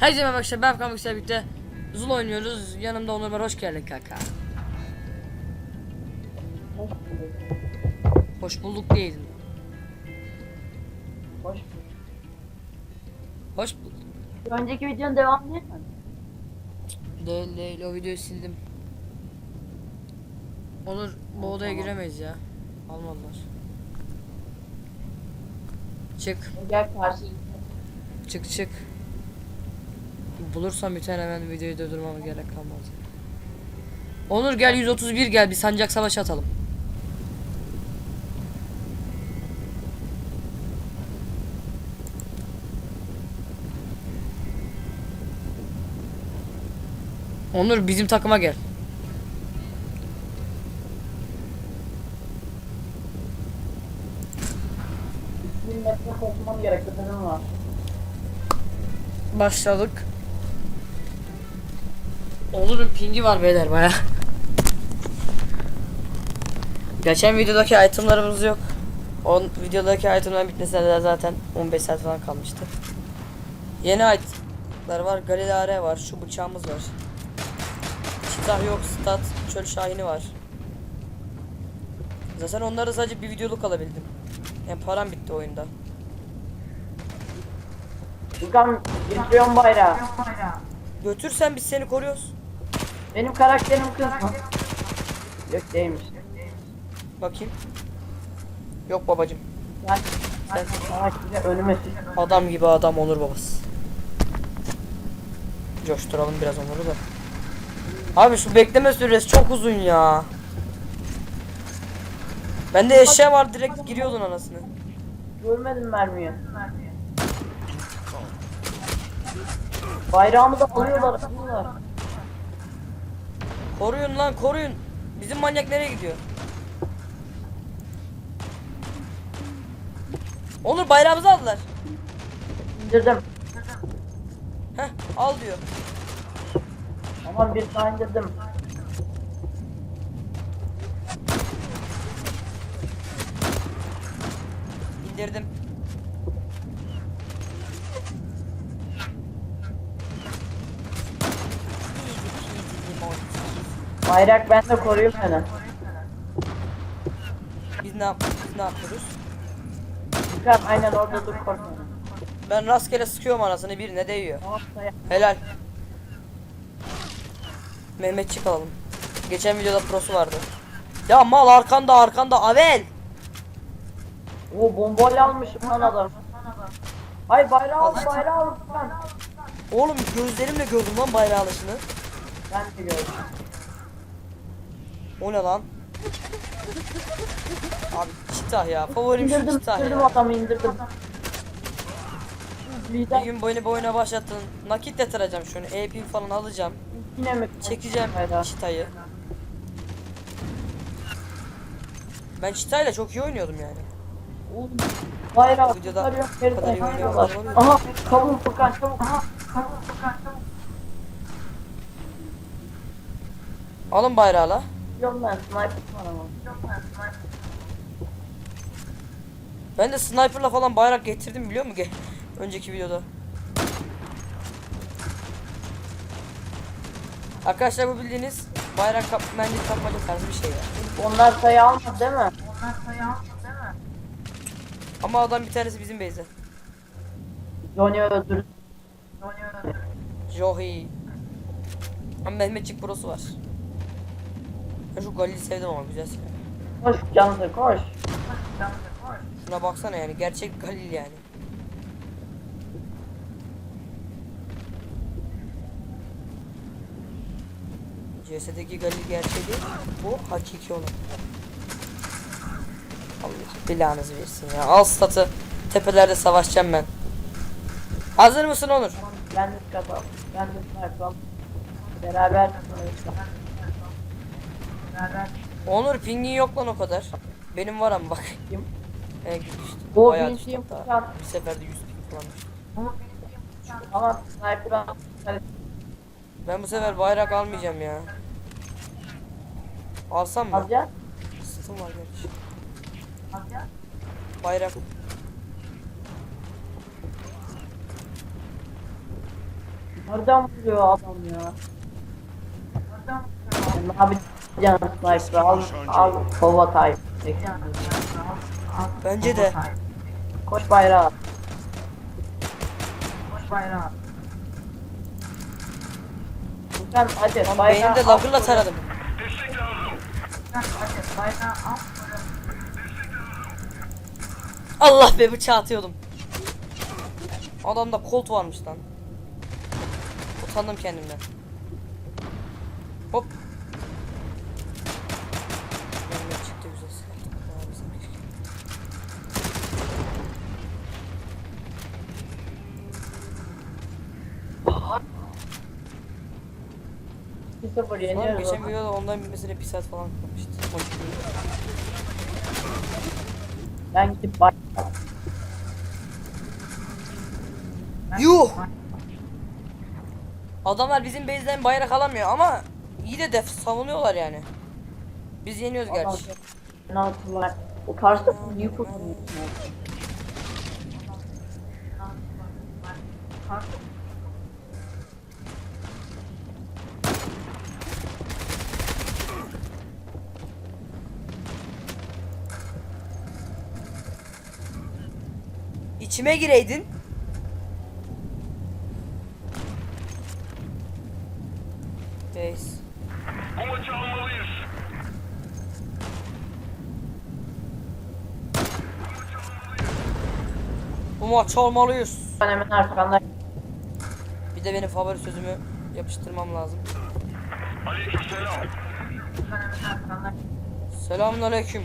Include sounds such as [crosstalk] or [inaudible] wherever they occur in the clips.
Herkese merhaba arkadaşlar ben Furkan Bilgisayar'la birlikte Zul oynuyoruz. Yanımda Onur var. Hoş geldin kanka. Hoş bulduk diyelim. Hoş. Hoş bulduk. Önceki videonun devamı değil mi? Değil değil o videoyu sildim. Onur bu odaya giremeyiz ya. Almadılar. Çık Gel karşı. çık çık. Bulursam bir tane hemen videoyu durdurmama gerek kalmaz. Onur gel 131 gel bir sancak savaşı atalım. Onur bizim takıma gel. Başladık. Onur'un pingi var beyler baya. Geçen videodaki itemlarımız yok. O videodaki itemların bitmesine de zaten 15 saat falan kalmıştı. Yeni itemler var. Galilare var. Şu bıçağımız var. Çitah yok. Stat. Çöl şahini var. Zaten onları sadece bir videoluk alabildim. Yani param bitti oyunda. Furkan getiriyorum bayrağı. Götürsen biz seni koruyoruz. Benim karakterim kız mı? Yok değilmiş. Bakayım. Yok babacım. Ben, ben karakteri önüme. Adam gibi adam Onur babası. Coşturalım biraz Onur'u da. Abi şu bekleme süresi çok uzun ya. Bende eşya var direkt giriyordun anasını. Görmedim mermiyi. Bayrağımı da alıyorlar. alıyorlar. Koruyun lan koruyun. Bizim manyak nereye gidiyor? Onur bayrağımızı aldılar. İndirdim. Heh al diyor. Aman bir daha indirdim. İndirdim. Bayrak bende koruyun beni. Biz ne, yap biz ne yapıyoruz? Furkan aynen orada dur korkma. Ben rastgele sıkıyorum anasını birine değiyor. Helal. Mehmetçik alalım. Geçen videoda prosu vardı. Ya mal arkanda arkanda Avel. Oo bombayla almışım lan adam. Hay bayrağı al bayrağı al. Oğlum gözlerimle gördüm lan bayrağı alışını. Ben de gördüm. O ne lan? Abi çitah ya. Favorim şu İndirdim, çitah indirdim ya. adamı indirdim. Bir Lider gün boyunu boyuna başlattın. Nakit yatıracağım şunu. EP falan alacağım. yine mi? Çekeceğim Hayda. çitayı. Ben çitayla çok iyi oynuyordum yani. Oğlum, Bayrağı Videoda tutarıyor, bu kadar iyi oynuyorlar, bayrağı. Aha kavun Furkan çabuk. Aha kavun çabuk. Alın bayrağı la. Yok sniper. Ben de sniperla falan bayrak getirdim biliyor musun? Ge- Önceki videoda. Arkadaşlar bu bildiğiniz bayrak kap mendil kapmaca tarzı bir şey ya. Onlar sayı almadı değil mi? Onlar sayı almadı değil mi? Ama adam bir tanesi bizim base'de. Johnny öldürdü. Johnny öldürdü. Johi. Ama Mehmetçik Pro'su var. Ben şu Galil'i sevdim ama güzel silah. Koş Cansu koş. Şuna baksana yani gerçek Galil yani. CS'deki Galil gerçeği değil, bu hakiki olan. Allah belanızı versin ya. Al statı. Tepelerde savaşacağım ben. Hazır mısın Onur? Ben de kapalı. Ben de sniper Beraber. Onur pingin yok lan o kadar. Benim var ama bak. Kim? Ee, düştü. O Bayağı bildiğim düştü hatta. Furkan. Bir seferde 100 ping düştü. Ama sniper al. Ben bu sefer bayrak almayacağım ya. Alsam mı? Alacağız. Sıtım var gerçi. Alacağız. Bayrak. Nereden vuruyor adam ya? Ne yapacağım sniper al al kova tay. Bence de. Koş bayrağı. Koş bayrağı. Sen hadi bayrağı beynimde al. lagırla taradım. Allah be bıçağı atıyordum. Adamda kolt varmış lan. Utandım kendimden. Hop. Mermi çıktı güzel silah. Daha güzel bir şey. Bir sıfır Oğlum yeniyoruz. geçen videoda ondan bitmesine bir saat falan kalmıştı. Ben gidip bayrağı. Yuh! Adamlar bizim base'den bayrak alamıyor ama iyi de def savunuyorlar yani. Biz yeniyoruz gerçi. Penaltılar. O karşı büyük kurtulmuş. İçime gireydin. Base. Bu maçı almalıyız. Bu maç almalıyız. Ben hemen arkanda. Bir de benim favori sözümü yapıştırmam lazım. Aleykümselam. Selamun aleyküm.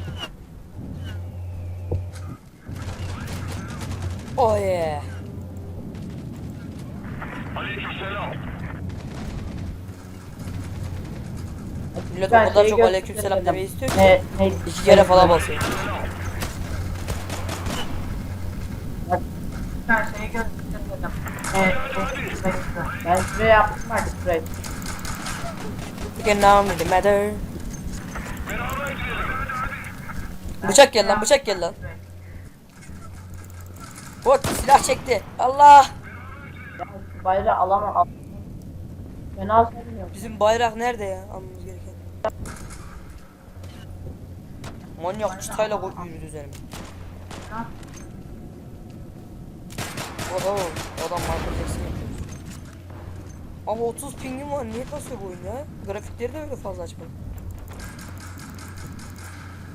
Oh yeah. Aleykümselam. Millet o Ben kadar şeyi çok aleyküm selam göstereceğim. demeyi istiyor ki. Ne, ne, İki kere falan basıyor. Ben şeyi göstereceğim. Evet, ben şuraya yaptım artık şurayı. Again now the matter. Bıçak gel lan bıçak gel lan. Bot silah çekti. Allah. Bayrağı alamam. Al. Ben al sevmiyorum. Bizim bayrak nerede ya? Almamız gereken. Manyak çıtayla yürüdü üzerime. Oho, adam Michael Jackson yapıyor. Ama 30 pingim var niye kasıyor bu oyun ya? Grafikleri de öyle fazla açmadım.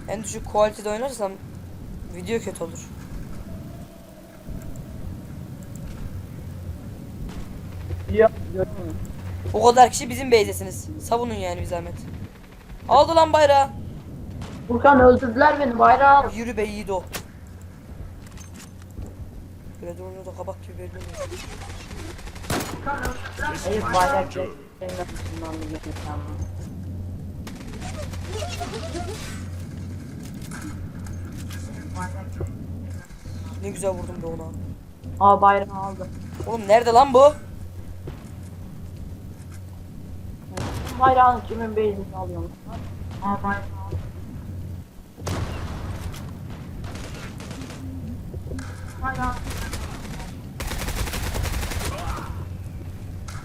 En düşük quality'de oynarsam video kötü olur. O kadar kişi bizim base'desiniz. Savunun yani bir zahmet. Aldı lan bayrağı. Furkan öldürdüler beni bayrağı. Yürü be yiğit o. Böyle durunca da kabak gibi belli oluyor. Hayır bayrak yok. Senin bir. Ne güzel vurdum be ona. Aa bayrağı aldı. Oğlum nerede lan bu? Bayrağını kimin base'ini alıyormuş? Bayrağı aldı. Bayrağı.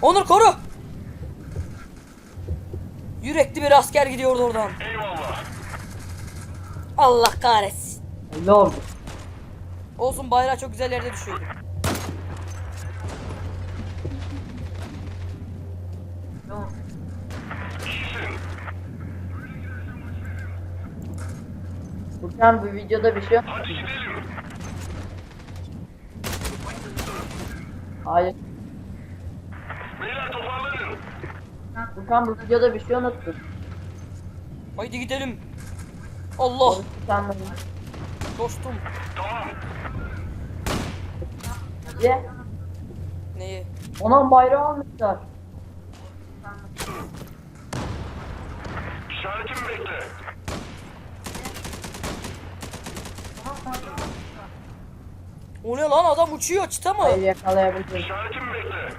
Onur koru. Yürekli bir asker gidiyordu oradan. Eyvallah. Allah kahretsin. Ne oldu? Olsun bayrağı çok güzel yerde düşüyordu. Furkan bu videoda bir şey yok. Hayır. Beyler toparlanın. Furkan bu videoda bir şey unuttun. Haydi gidelim. Allah de dostum. Tamam. Ye. Neyi? Ona bayrağı almışlar. İşaretimi bekle. O ne lan adam uçuyor çıta mı? Hayır yakalayabiliriz. İşaretimi bekle.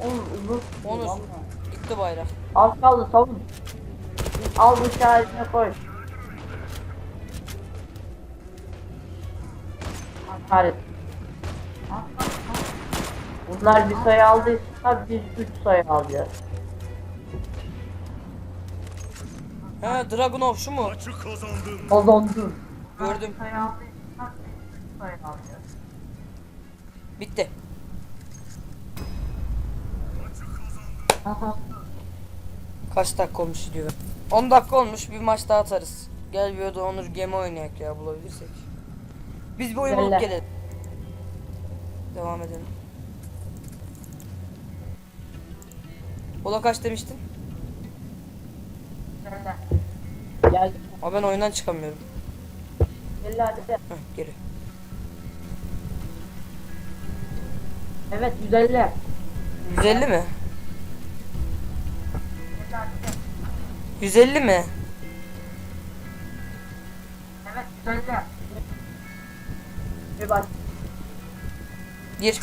Uzun. Onur. Vallahi. Gitti bayrak. Az kaldı savun. Al bu işaretine koy. Hakaret. Bunlar bir sayı aldıysa biz 3 sayı alacağız. He Dragunov şu mu? Maçı kazandın. Kazandım. Gördüm. sayı aldıysa biz 3 sayı alacağız. Bitti. Kaç dakika olmuş diyor. 10 dakika olmuş bir maç daha atarız. Gel bir oda Onur gemi oynayak ya bulabilirsek. Biz bir oyun bulup Gel. gelelim. Devam edelim. Ola kaç demiştin? Gel. Ama ben oyundan çıkamıyorum. Gel hadi. Heh, geri. Evet 150. 150 mi? 150 mi? Evet 150. Bir bak. Gir.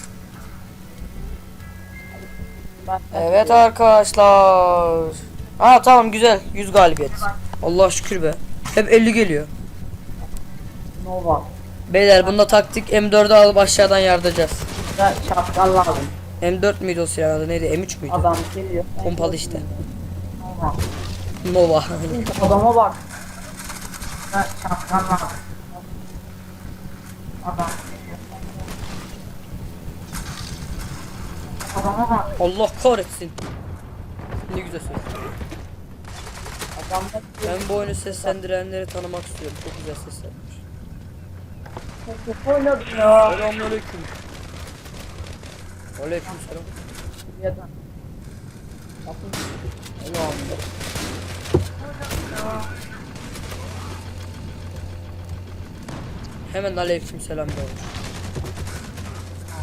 Evet arkadaşlar. Aa tamam güzel. 100 galibiyet. Allah şükür be. Hep 50 geliyor. Nova. Beyler bunda taktik M4'ü alıp aşağıdan yardıracağız. Ya şapkan lazım. M4 müydü o silahın adı neydi? M3 müydü? Adam geliyor. Pompalı işte. Nova. Nova. Adama bak. Ya şapkan lazım. Adam geliyor. Adama bak. Allah kahretsin. Ne güzel söz. Ben bu oyunu seslendirenleri tanımak istiyorum. Çok güzel seslenmiş. oynadım ya. Selamünaleyküm. Aleyküm selam. Allah'ım. Hemen aleyküm selam diyorum.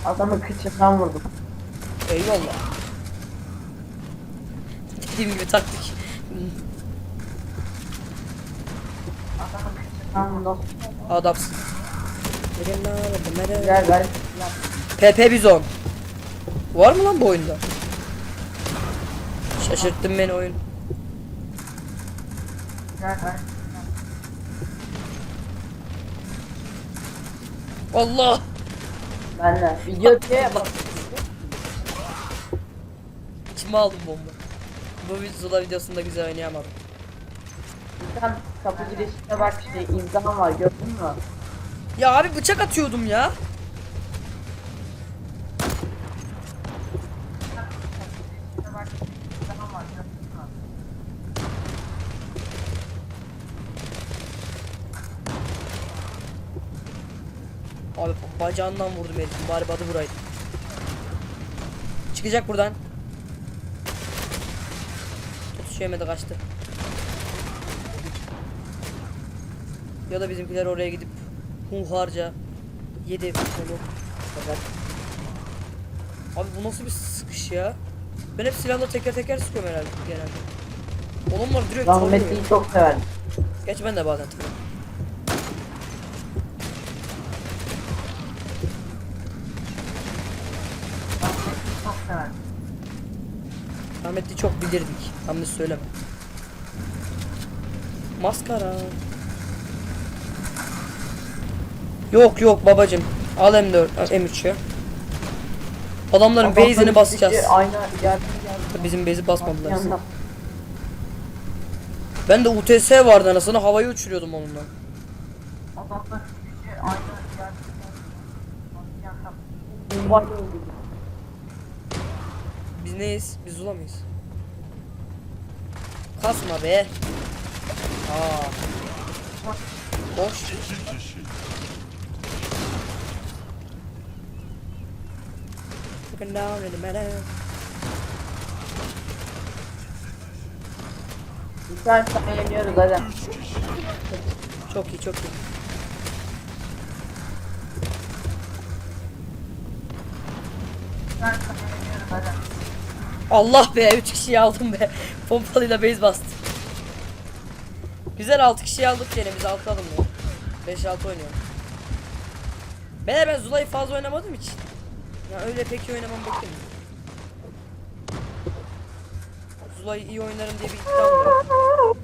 Adamı kıçından vurdum. Eyvallah. Dediğim gibi taktik. Adamı kıçından vurdum. Adapsın. Gel gel. PP Bizon. Var mı lan bu oyunda? Şaşırttın beni oyun. Gel. Allah! Ben de. Video diye bak. İçime aldım bomba. Bu Zula videosunda güzel oynayamadım. Tane kapı girişine bak işte imza var gördün mü? Ya abi bıçak atıyordum ya. Abi bacağından vurdum herifin bari badı vuraydı. Çıkacak buradan. Tutuşuyamadı kaçtı. Ya da bizimkiler oraya gidip hunharca yedi kolu. kadar. Abi bu nasıl bir sıkış ya? Ben hep silahla teker teker sıkıyorum herhalde genelde. Oğlum var direkt. Rahmetliyi çok severdim. Geç ben de bazen severdim. Rahmetli çok bilirdik. Yanlış söyleme. Maskara. Yok yok babacım. Al M4, al M3 ya. Adamların base'ini basacağız. Aynen geldi geldi. Bizim base'i basmadılar. Yanına. Ben de UTS vardı anasını havayı uçuruyordum onunla. Adamlar işte aynen geldi. Biz neyiz? Biz Zula mıyız? Kasma be. Aa. Boş. Looking down in the meadow. Bir tane sana yeniyoruz hadi. Çok iyi çok iyi. Allah be 3 kişiyi aldım be. [laughs] Pompalıyla base bastı. Güzel 6 kişiyi aldık gene biz 6 aldım ya. 5-6 oynuyorum. Ben ben Zula'yı fazla oynamadım hiç. Ya öyle pek iyi oynamam beklemiyorum. Zula'yı iyi oynarım diye bir iddiam yok.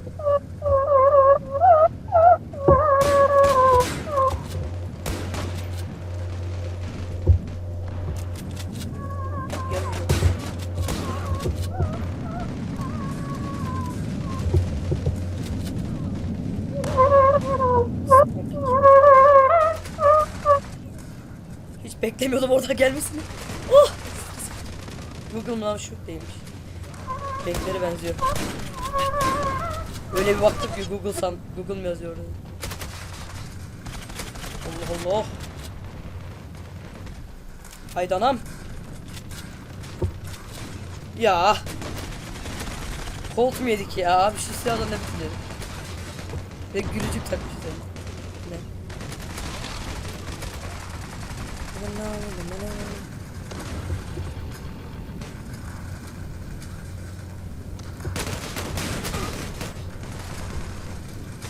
Beklemiyordum oradan gelmesini. Oh! Google lan şu değilmiş. Renkleri benziyor. Öyle bir baktım ki Google san Google mu yazıyor orada? Allah Allah. Haydi anam. Ya. Colt mu yedik ya? Abi şu silahla ne bitti? Ve gülücük takmış üzerine. Ne?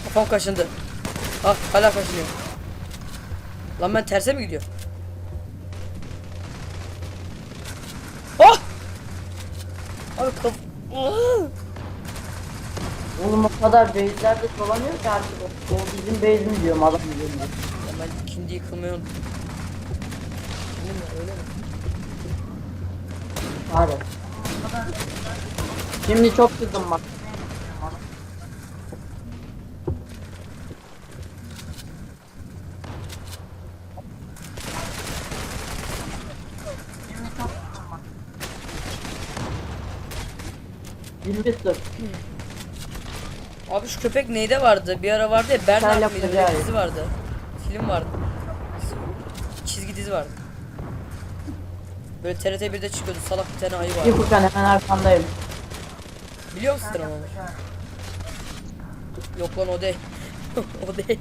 Kafam kaşındı. Ah hala kaşınıyor. Lan ben terse mi gidiyor? Ah! Abi kaf... Oğlum o kadar base'lerde dolanıyor ki artık o, bizim base mi diyorum adam diyorum. Ya ben ikindi yıkılmayı unuttum. Öyle mi? Hadi. Şimdi çok kızdım bak. Bilmiştir. Abi şu köpek neyde vardı? Bir ara vardı ya Bernard mıydı? bir dizi vardı. Film vardı. Çizgi dizi vardı. Böyle TRT 1'de çıkıyordu. Salak bir tane ayı. Bir Furkan hemen arkandayım. Biliyor musun sen onu? Yok lan o değil. [laughs] o değil.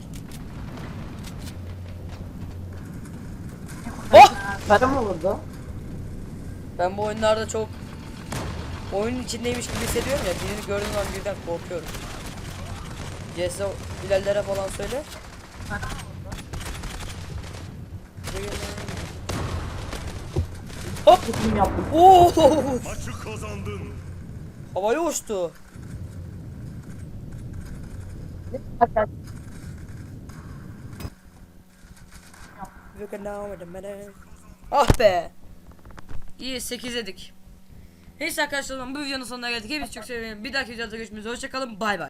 Oh! Karı mı vurdu? Ben bu oyunlarda çok oyunun içindeymiş gibi hissediyorum ya. Birini gördüğüm zaman birden korkuyorum. CS ilerlere falan söyle. Hop! Kim yaptı? Oo! Maçı kazandın. Havaya uçtu. Ah be. İyi 8 edik. Neyse arkadaşlar bu videonun sonuna geldik. Hepinizi çok seviyorum. Bir dahaki videoda görüşmek üzere. Hoşçakalın. Bay bay.